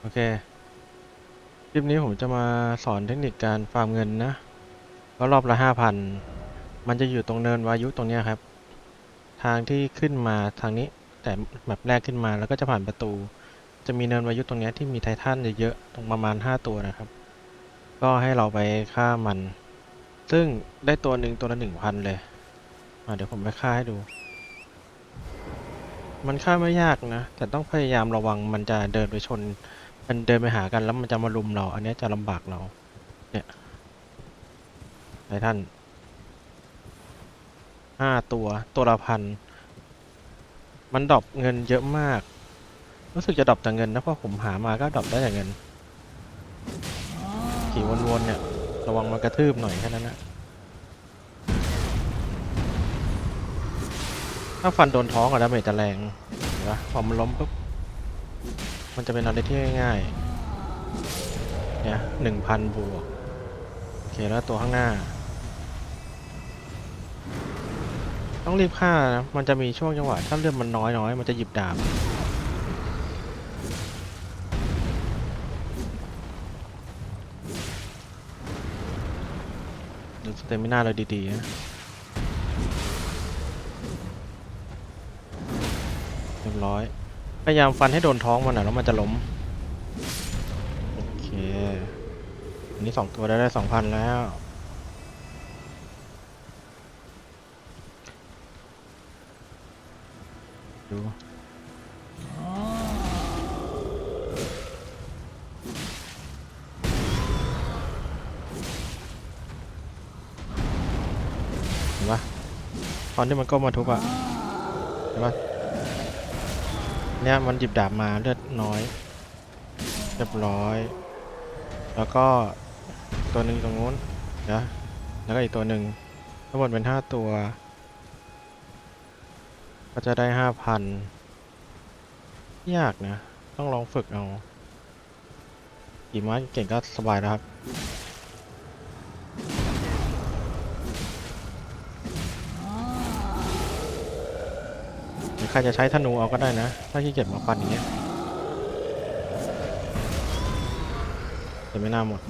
โอเค คลิปนี้ผมจะมาสอนเทคนิคการฟาร์มเงินนะก็รอบละห้าพัน มันจะอยู่ตรงเนินวายุตรงนี้ครับ ทางที่ขึ้นมาทางนี้ แต่แบบแรกขึ้นมาแล้วก็จะผ่านประตู จะมีเนินวายุตรงนี้ที่มีไททันเยอะๆ ตรงประมาณห้าตัวนะครับ ก็ให้เราไปฆ่ามัน ซึ่งได้ตัวหนึ่งตัวละหนึ่งพันเลยอะเดี๋ยวผมไปฆ่าให้ดู มันฆ่าไม่ยากนะ แต่ต้องพยายามระวังมันจะเดินไปชน มันเดินไปหากันแล้วมันจะมาลุมเรา อันนี้จะลำบากเรา เนี่ยไททันห้าตัวตัวละพัน มันดรอปเงินเยอะมาก รู้สึกจะดรอปแต่เงินนะเพราะผมหามาก็ดรอปได้แต่เงินขี่วนๆเนี่ย ระวังมันกระทืบหน่อยแค่นั้นนะถ้าฟันโดนท้องอะดาเมจจะแรงเห็นปะพอมันล้มปุ๊บ มันจะเป็นอะไรที่ง่ายๆ เนี่ยหนึ่งพันบวก โอเค แล้วตัวข้างหน้า ต้องรีบฆ่านะ มันจะมีช่วงจังหวะ ถ้าเลือดมันน้อยๆ มันจะหยิบดาบดูสเตมิน่าเราดีๆนะเรียบร้อย พยายามฟันให้โดนท้องมันหนะแล้วมันจะล้ม โอเค อันนี้สองตัวได้ได้สองพันแล้ว ดูเห็นปะตอนที่มันก้มมาทุบอะเห็นปะ เนี่ยมันหยิบดาบมาเลือดน้อยเรียบร้อย แล้วก็ตัวหนึ่งตรงนู้นเดี๋ยวแล้วก็อีกตัวหนึ่งทั้งหมดเป็นห้าตัว ก็จะได้ห้าพันยากนะ ต้องลองฝึกเอาขี่ม้าเก่งก็สบายแล้วครับ รือใครจะใช้ธนูเอาก็ได้นะ ถ้าขี้เกียจมาฟันอย่างเงี้ยแต่ไม่น่าหมด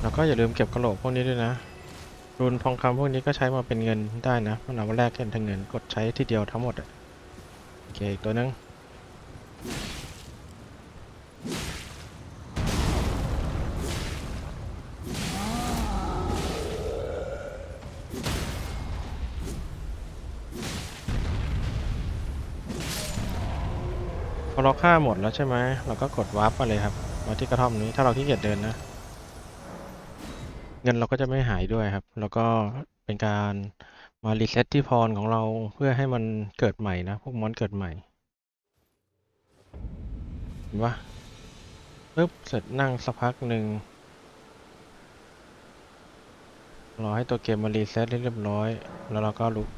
แล้วก็อย่าลืมเก็บกระโหลกพวกนี้ด้วยนะรูนทองคำพวกนี้ก็ใช้มาเป็นเงินได้นะมันเอามาแลกกันทางเงินกดใช้ทีเดียวทั้งหมดอะโอเคอีกตัวนึง เราฆ่าหมดแล้วใช่ไหมเราก็กดวาร์ปมาเลยครับ มาที่กระท่อมนี้ถ้าเราขี้เกียจเดินนะ เงินเราก็จะไม่หายด้วยครับ แล้วก็เป็นการมารีเซ็ตที่พรของเราเพื่อให้มันเกิดใหม่นะ พวกมอนเกิดใหม่เห็นปะปึ๊บเสร็จนั่งสักพักหนึ่งรอให้ตัวเกมมารีเซ็ตเรียบร้อย แล้วเราก็ลุก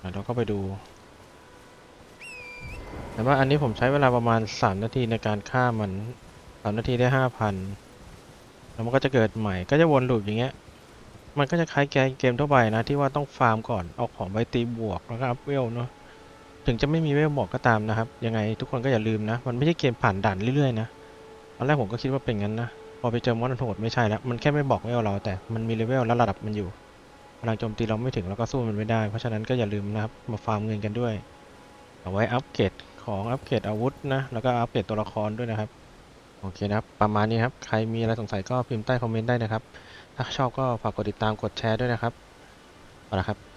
แล้วเราก็ไปดู แต่ว่าอันนี้ผมใช้เวลาประมาณ 3 นาทีในการฆ่ามัน3นาทีได้ 5,000 แล้วมันก็จะเกิดใหม่ก็จะวนลูปอย่างเงี้ย มันก็จะคล้ายเกมทั่วไปนะ ที่ว่าต้องฟาร์มก่อนเอาของไปตีบวกแล้วก็อัพเวลเนาะถึงจะไม่มีเวลบอกก็ตามนะครับ ยังไงทุกคนก็อย่าลืมนะ มันไม่ใช่เกมผ่านด่านเรื่อยๆนะตอนแรกผมก็คิดว่าเป็นงั้นนะ พอไปเจอมอนโหดไม่ใช่แล้ว มันแค่ไม่บอกเวลเราแต่มันมีเลเวลและระดับมันอยู่พลังโจมตีเราไม่ถึงเราก็สู้มันไม่ได้ เพราะฉะนั้นก็อย่าลืมนะครับ มาฟาร์มเงินกันด้วย เอาไว้อัปเกรด ของอัปเกรดอาวุธนะ แล้วก็อัปเกรดตัวละครด้วยนะครับ โอเคนะครับ ประมาณนี้ครับ ใครมีอะไรสงสัยก็พิมพ์ใต้คอมเมนต์ได้นะครับ ถ้าชอบก็ฝากกดติดตามกดแชร์ด้วยนะครับเอาละครับ